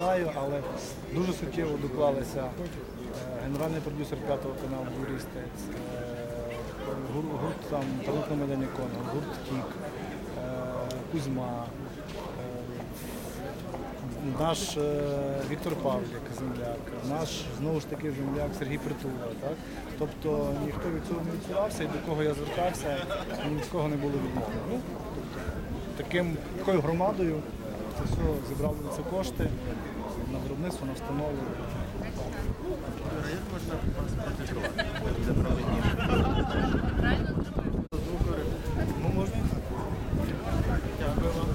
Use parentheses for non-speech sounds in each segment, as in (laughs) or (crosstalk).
Знаю, але дуже суттєво доклалися е, генеральний продюсер п'ятого каналу Юрій Стець, е, гур- гурт там Талантна Медані Конго, гурт Тік, е, Кузьма, наш Віктор Павлік, земляк, наш знову ж таки земляк Сергій Притула. Так? Тобто ніхто від цього не відсувався і до кого я звертався, ні від кого не було відмови. Ну, тобто, таким, такою громадою це все зібрали на це кошти на виробництво, на встанову. Як можна вас протестувати? Це правильніше. Ну, можна і так. Дякую вам.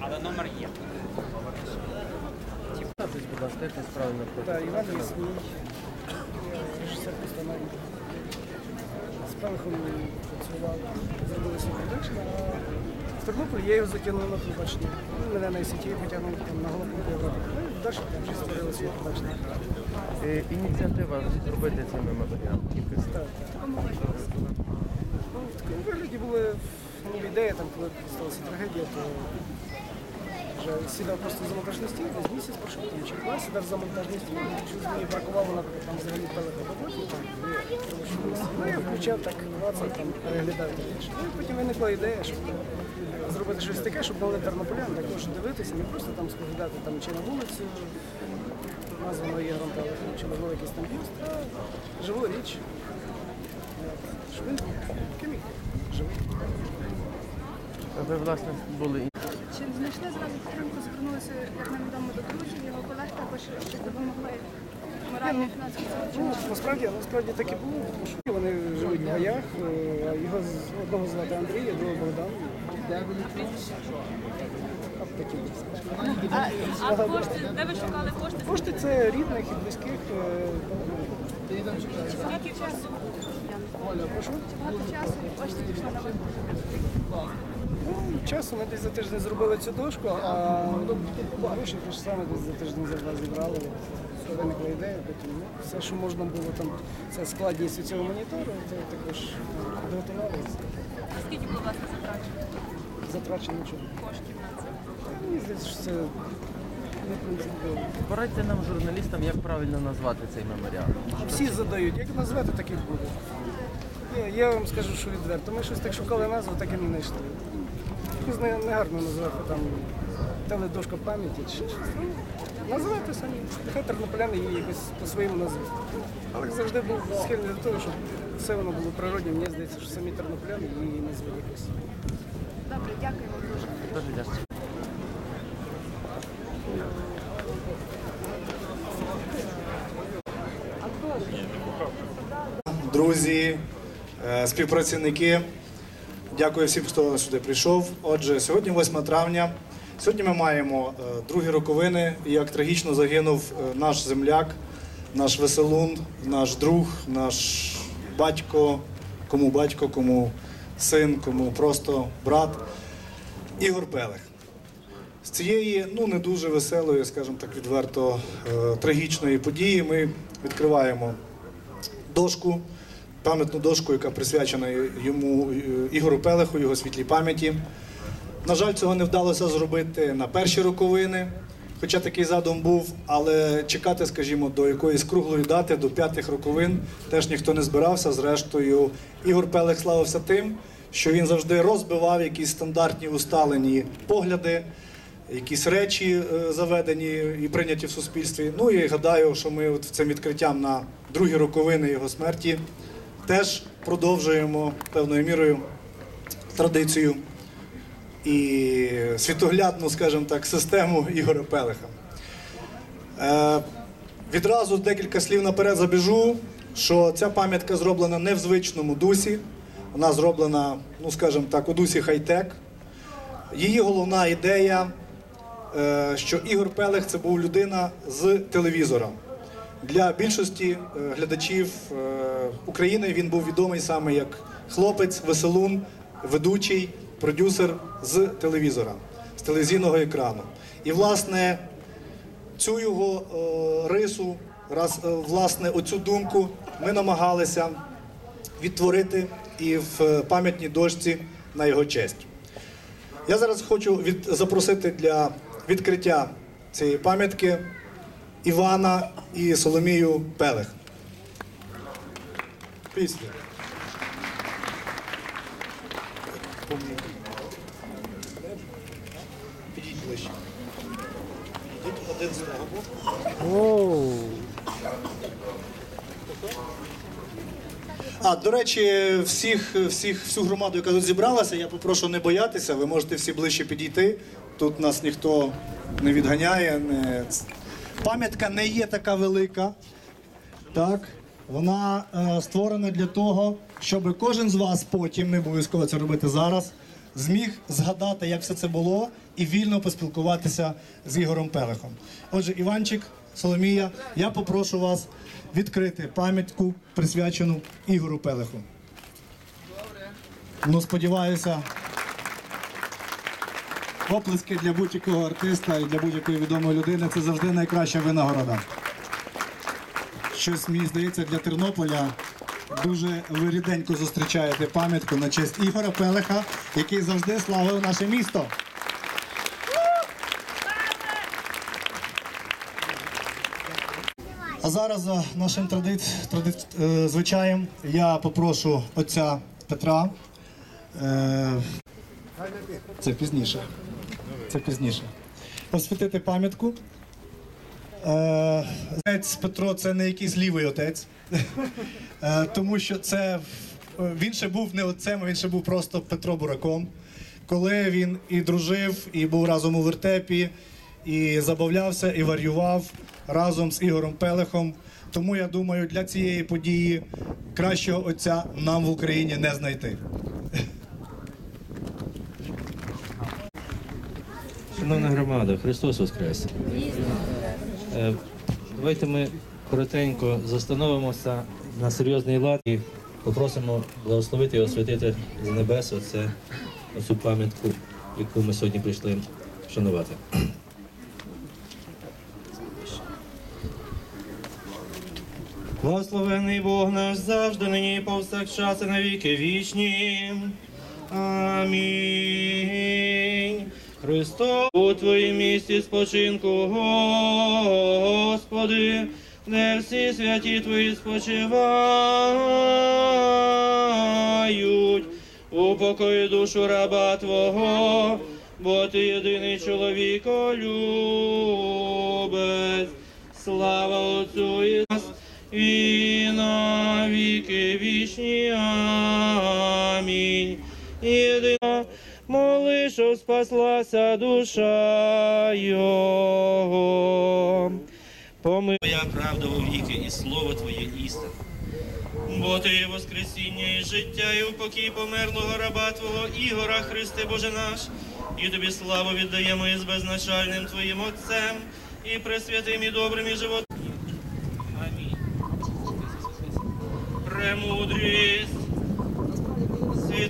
Але номер є. Представтесь, будь ласка, як вас правильно Так, Лісний, режисер постанови. З Пелихом працював, зробили свій продакшн, а в Тернополі я його затягнув на телебачення. Мене на ICT потягнув там, на голову Європи. Ну, далі там вже створили свій продакшн. Е, Ініціатива зробити цей меморіал. Тільки з- Так. Ну, в такому вигляді були ну, ідея, там, коли сталася трагедія, то сідав просто за монтажний стіл, десь місяць пройшов, там, два, сідав за монтажний стіл, щось мені бракувало, наприклад, там взагалі пелика роботи, там, тому що ну, я включав так, клацав, там, переглядав. Ну, і потім виникла ідея, щоб зробити щось таке, щоб дали тернополян також дивитися, не просто там споглядати там, чи на вулицю, названо є Громпелихом, чи можливо якийсь там бюст, а живу річ. Щоб він комік живий. Ви, власне, були знайшли зразу підтримку, звернулися, як нам відомо, до друзів, його колег також, щоб допомогли морально фінансово Ну, насправді, насправді так і було, тому що вони живуть в гаях, е, його з- одного звати Андрій, а другого Богдан. А потім. А, а кошти, де ви шукали кошти? Кошти це рідних і близьких. е, Скільки часу? Оля, прошу. Багато часу кошти пішли на виплату. Ну, часу ми десь за тиждень зробили цю дошку, а гроші те ж саме десь за тиждень за два зібрали. Виникла ідея, потім ну, все, що можна було там, це складність цього монітору, це також підготували. Скільки було власне затрачено Затрачено нічого. коштів на це? Мені здається, що це не принципово. Порадьте нам, журналістам, як правильно назвати цей меморіал. Всі задають, як назвати, так і буде. Я, я вам скажу, що відверто. Ми щось так шукали назву, так і не знайшли. Якось не, не гарно назвати там теледошка пам'яті чи щось. Ну, називайте самі. Нехай тернополяни її якось по-своєму назвуть. Але завжди був схильний до того, щоб все воно було природнім. Мені здається, що самі тернополяни її назвуть якось. Добре, дякую вам дуже. Дуже дякую. друзі, е, співпрацівники. Дякую всім, хто сюди прийшов. Отже, сьогодні 8 травня. Сьогодні ми маємо е, другі роковини, як трагічно загинув е, наш земляк, наш веселун, наш друг, наш батько, кому батько, кому син, кому просто брат Ігор Пелех. З цієї ну не дуже веселої, скажімо так відверто, е, трагічної події ми відкриваємо дошку, пам'ятну дошку, яка присвячена йому е, Ігору Пелеху, його світлій пам'яті. На жаль, цього не вдалося зробити на перші роковини, хоча такий задум був, але чекати, скажімо, до якоїсь круглої дати, до п'ятих роковин, теж ніхто не збирався. Зрештою, Ігор Пелех славився тим, що він завжди розбивав якісь стандартні усталені погляди, якісь речі е, заведені і прийняті в суспільстві. Ну і гадаю, що ми от цим відкриттям на другі роковини його смерті теж продовжуємо певною мірою традицію і світоглядну, скажімо так, систему Ігоря Пелеха. Е, відразу декілька слів наперед забіжу, що ця пам'ятка зроблена не в звичному дусі, вона зроблена, ну скажімо так, у дусі хай-тек. Її головна ідея, е, що Ігор Пелех це був людина з телевізора. Для більшості е, глядачів е, України він був відомий саме як хлопець, веселун, ведучий, продюсер з телевізора. З телевізійного екрану. І, власне, цю його е, рису, раз, власне, оцю думку ми намагалися відтворити і в пам'ятній дошці на його честь. Я зараз хочу від, запросити для відкриття цієї пам'ятки Івана і Соломію Пелех. Після. Підіть ближче. Один з. А, до речі, всіх, всіх, всю громаду, яка тут зібралася, я попрошу не боятися, ви можете всі ближче підійти. Тут нас ніхто не відганяє. Не... Пам'ятка не є така велика. Так? Вона е, створена для того, щоб кожен з вас потім, не обов'язково це робити зараз, зміг згадати, як все це було, і вільно поспілкуватися з Ігорем Пелехом. Отже, Іванчик, Соломія, я попрошу вас відкрити пам'ятку, присвячену Ігору Пелеху. Ну, сподіваюся, оплески для будь-якого артиста і для будь-якої відомої людини це завжди найкраща винагорода. Щось мені здається для Тернополя дуже ви ріденько зустрічаєте пам'ятку на честь Ігора Пелеха, який завжди славив наше місто. А зараз за нашим тради... тради... е, звичаєм я попрошу отця Петра. Е... Це пізніше. Це пізніше. Посвятити пам'ятку. Е, Отець Петро це не якийсь лівий отець, (laughs) Е, тому що це він ще був не отцем, він ще був просто Петро Бураком. Коли він і дружив, і був разом у вертепі, і забавлявся, і варював разом з Ігорем Пелехом. Тому я думаю, для цієї події кращого отця нам в Україні не знайти. Шановна громада, Христос Воскрес! Е, Давайте ми коротенько застановимося на серйозний лад і попросимо благословити і освятити з небес оце, оцю пам'ятку, яку ми сьогодні прийшли вшанувати. Благословений Бог наш завжди, нині повсякчас і на віки вічні. Амінь. Христос у твоїм місці спочинку, Господи, де всі святі твої спочивають. Упокої душу раба Твого, бо ти єдиний чоловіколюбець. Слава Отцю і нас і на віки вічні. Амінь. Моли, що спаслася душа Його. Помилуй Твоя правда у віки і слово Твоє істина. Бо ти воскресіння і життя, і упокій померлого раба Твого Ігора, Христе Боже наш, і тобі славу віддаємо із безначальним Твоїм Отцем, і пресвятим, і добрим, і животним. Амінь. Премудрість.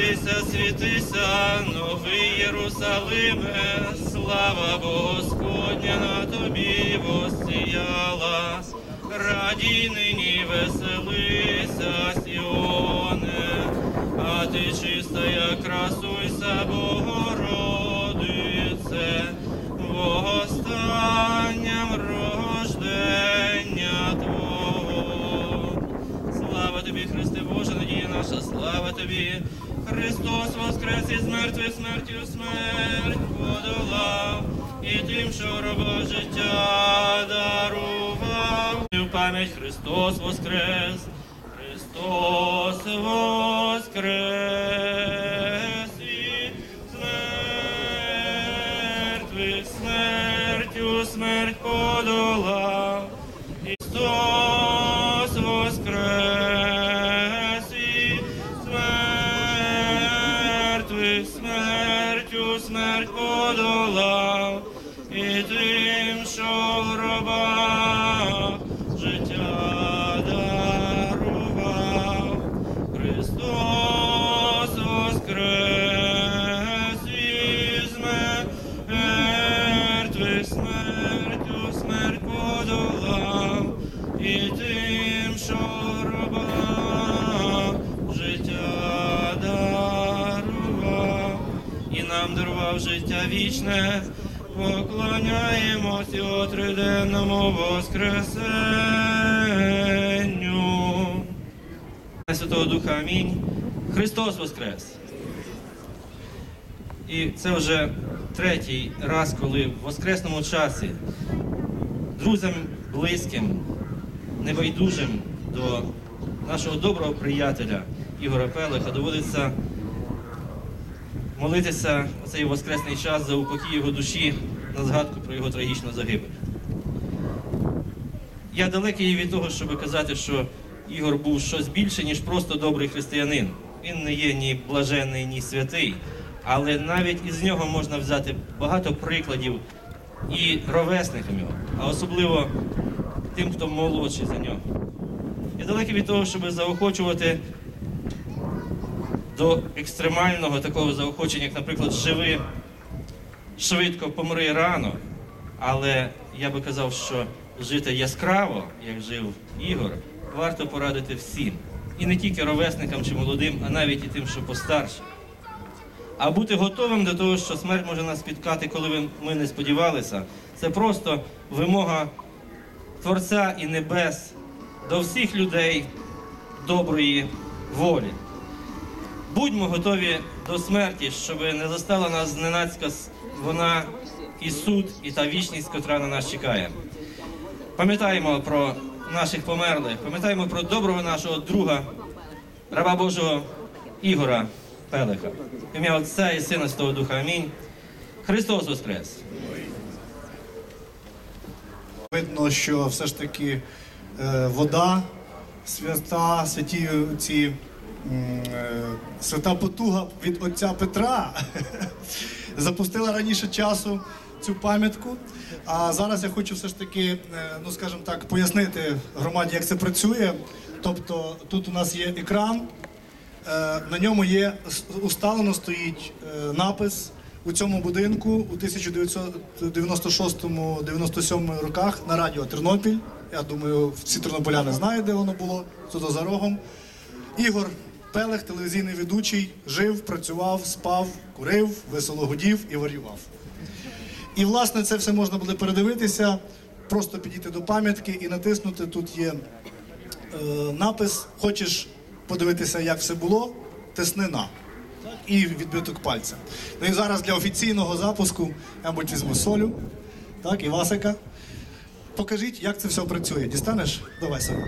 Світися, світися, новий Єрусалиме, слава Господня на тобі воссіяла. Радій нині веселися, Сіоне, а ти чиста, як красуйся, Богородице, востанням рождення Твого. Слава тобі, Христе Боже, надія наша, слава тобі. Христос воскрес із мертвих смертю смерть подолав, і тим, що дарував життя вічне, поклоняємося о триденному Воскресенню. Святого Духа Амінь. Христос Воскрес! І це вже третій раз, коли в воскресному часі друзям близьким, небайдужим до нашого доброго приятеля Ігоря Пелеха доводиться молитися у цей воскресний час за упокій його душі на згадку про його трагічну загибель. Я далекий від того, щоб казати, що Ігор був щось більше, ніж просто добрий християнин. Він не є ні блаженний, ні святий, але навіть із нього можна взяти багато прикладів і ровесникам його, а особливо тим, хто молодший за нього. Я далекий від того, щоб заохочувати до екстремального такого заохочення, як, наприклад, живи швидко, помри рано. Але я би казав, що жити яскраво, як жив Ігор, варто порадити всім. І не тільки ровесникам чи молодим, а навіть і тим, що постарше. А бути готовим до того, що смерть може нас спіткати, коли ми не сподівалися, це просто вимога Творця і небес до всіх людей доброї волі. Будьмо готові до смерті, щоб не застала нас зненацька вона і суд, і та вічність, котра на нас чекає. Пам'ятаємо про наших померлих, пам'ятаємо про доброго нашого друга, раба Божого Ігора Пелеха. Ім'я Отця і Сина Святого Духа. Амінь. Христос Воскрес! Видно, що все ж таки е, вода, свята, святі ці свята потуга від отця Петра (laughs) запустила раніше часу цю пам'ятку. А зараз я хочу все ж таки, е, ну скажімо так, пояснити громаді, як це працює. Тобто тут у нас є екран, Е, На ньому є усталено стоїть е, напис у цьому будинку у 1996-97 роках на радіо Тернопіль. Я думаю, всі тернополяни знають, де воно було тут за рогом. Ігор Пелех, телевізійний ведучий, жив, працював, спав, курив, весело гудів і варював. І власне це все можна буде передивитися, просто підійти до пам'ятки і натиснути. Тут є е, напис Хочеш подивитися, як все було, тисни на. І відбиток пальця. Ну і зараз для офіційного запуску я, мабуть, візьму солю. Так, і Васика. Покажіть, як це все працює. Дістанеш? Давай Соля.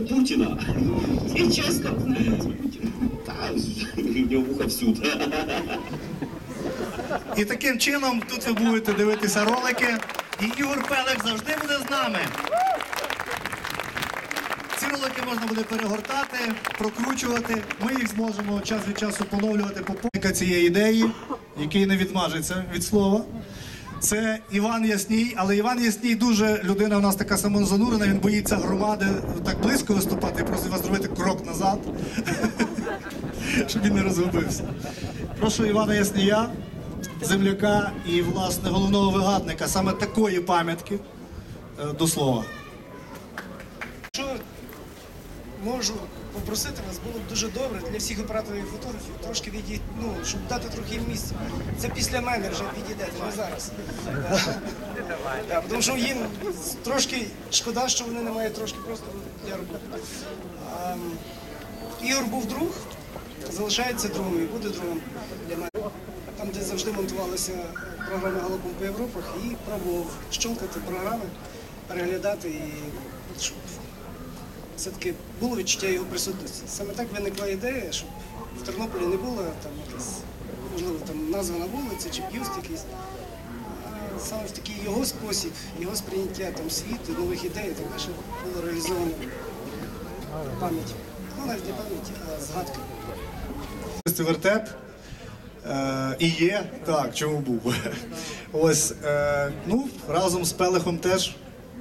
Називається вухо Путіна. І чесно. Та в нього вуха всюди. І таким чином тут ви будете дивитися ролики. І Ігор Пелех завжди буде з нами. Ці ролики можна буде перегортати, прокручувати. Ми їх зможемо час від часу поновлювати по цієї ідеї, який не відмажеться від слова. Це Іван Ясній, але Іван Ясній дуже людина у нас така самозанурена, він боїться громади так близько виступати просить вас зробити крок назад, (laughs) щоб він не розгубився. Прошу Івана Яснія, земляка і, власне, головного вигадника саме такої пам'ятки е, до слова. Що можу попросити вас, було б дуже добре для всіх операторів і фотографів трошки відійти, ну, щоб дати трохи їм місця. Це після мене вже відійдете, не зараз. Тому що їм трошки шкода, що вони не мають трошки просто для роботи. Ігор був друг, залишається другом і буде другом для мене. Там, де завжди монтувалися програми Галопом по Європах, і пробував щолкати програми, переглядати і щоб все-таки було відчуття його присутності. Саме так виникла ідея, щоб в Тернополі не було там якась, можливо, там названа вулиця чи б'юст якийсь. А саме в такий його спосіб, його сприйняття там світу, нових ідей, так далі було реалізовано пам'ять. Ну, навіть не пам'ять, а згадка. Це вертеп. Е, і є, так, чому був. Ось, е, ну, разом з Пелехом теж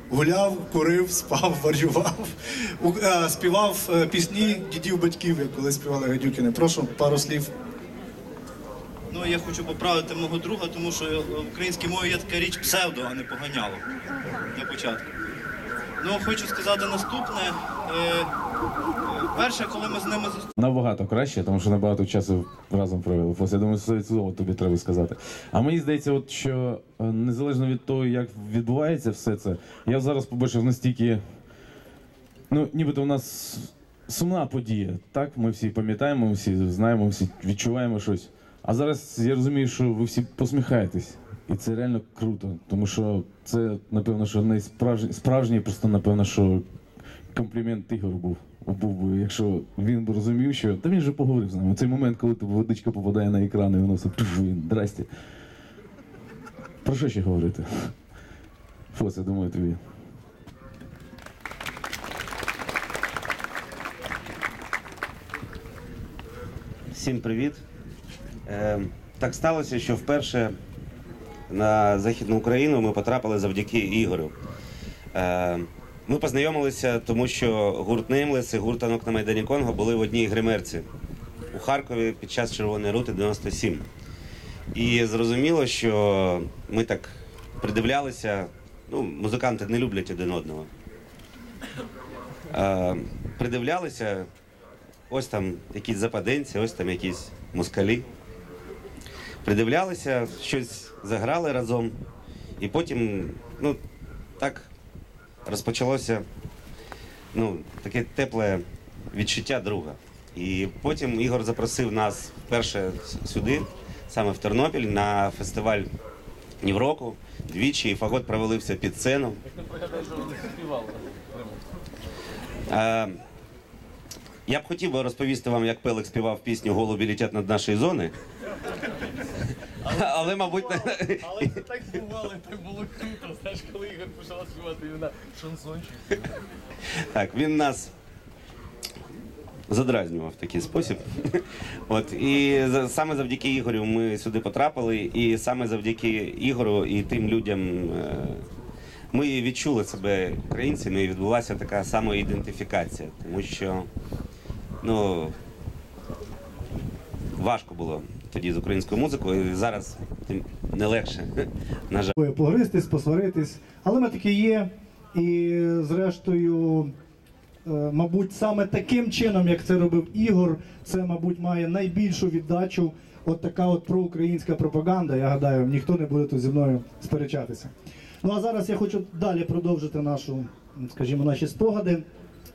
гуляв, курив, спав, (laughs) варював, е, співав е, пісні дідів батьків, як коли співали Гадюкіни. Прошу пару слів. Ну, я хочу поправити мого друга, тому що в українській мові є така річ псевдо, а не поганяло. Для початку. Ну, хочу сказати наступне. Е, Перше, коли ми з ними зустрілися. Набагато краще, тому що набагато часу разом провели. Я думаю, це слово тобі треба сказати. А мені здається, от що е, незалежно від того, як відбувається все це, я зараз побачив настільки. Ну, нібито у нас сумна подія. Так, ми всі пам'ятаємо, всі знаємо, всі відчуваємо щось. А зараз я розумію, що ви всі посміхаєтесь. І це реально круто, тому що це, напевно, що найсправжній справжній, просто напевно, що комплімент Ігору був. Був би, якщо він би розумів, що та він же поговорив з нами. Цей момент, коли тобі водичка попадає на екран і воно все пф, він здрасте. Про що ще говорити? Фос, я думаю, тобі. Всім привіт. Е, так сталося, що вперше на Західну Україну ми потрапили завдяки Ігорю. Е, ми познайомилися, тому що гурт Неймлес і гурт Танок на Майдані Конго були в одній гримерці у Харкові під час Червоної рути 97. І зрозуміло, що ми так придивлялися. Ну, музиканти не люблять один одного. Е, придивлялися, ось там якісь западенці, ось там якісь москалі. Придивлялися, щось заграли разом. І потім, ну, так розпочалося ну, таке тепле відчуття друга. І потім Ігор запросив нас вперше сюди, саме в Тернопіль, на фестиваль Нівроку. Двічі і фагот провалився під сцену. Я б хотів би розповісти вам, як Пелик співав пісню Голубі летять над нашої зони. Але, мабуть, Але (laughs) це так бувало, так було круто. Знаєш, коли Ігор почав співати іменно шансончик. так, він нас задразнював в такий спосіб. От, і за- саме завдяки Ігорю ми сюди потрапили, і саме завдяки Ігорю і тим людям е, ми відчули себе українцями, і відбулася така самоідентифікація, тому що ну, важко було тоді з українською музикою, і зараз тим не легше, (laughs) на жаль. Погристись, посваритись, але ми такі є. І зрештою, е, мабуть, саме таким чином, як це робив Ігор, це, мабуть, має найбільшу віддачу. От така от проукраїнська пропаганда. Я гадаю, ніхто не буде тут зі мною сперечатися. Ну а зараз я хочу далі продовжити нашу, скажімо, наші спогади.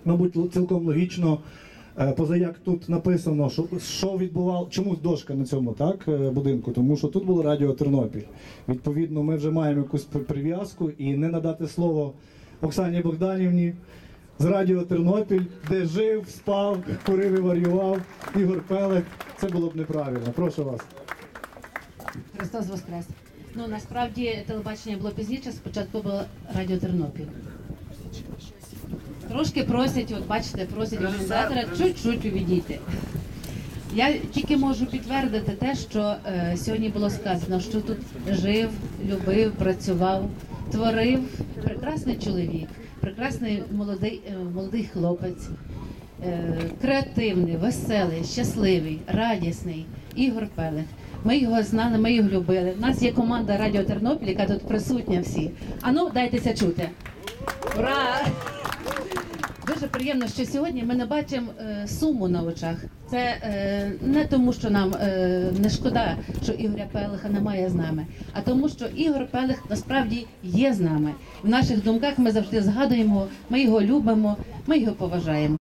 Мабуть, цілком логічно. Е, Позаяк тут написано, що, що відбувало, чому дошка на цьому так, е, будинку, тому що тут було радіо Тернопіль. Відповідно, ми вже маємо якусь прив'язку і не надати слово Оксані Богданівні з радіо Тернопіль, де жив, спав, курив і варював Ігор Пелек. Це було б неправильно. Прошу вас. Христос Воскрес. Ну насправді телебачення було пізніше, спочатку було Радіо Тернопіль. Трошки просять, от бачите, просять організатора чуть-чуть увідійти. Я тільки можу підтвердити те, що е, сьогодні було сказано, що тут жив, любив, працював, творив прекрасний чоловік, прекрасний молодий, е, молодий хлопець, е, креативний, веселий, щасливий, радісний Ігор Пелех. Ми його знали, ми його любили. У нас є команда Радіо Тернопіль, яка тут присутня всі. Ану, дайтеся чути. Ура! Дуже приємно, що сьогодні ми не бачимо е, суму на очах. Це е, не тому, що нам е, не шкода, що Ігоря Пелеха немає з нами, а тому, що Ігор Пелех насправді є з нами. В наших думках ми завжди згадуємо, ми його любимо, ми його поважаємо.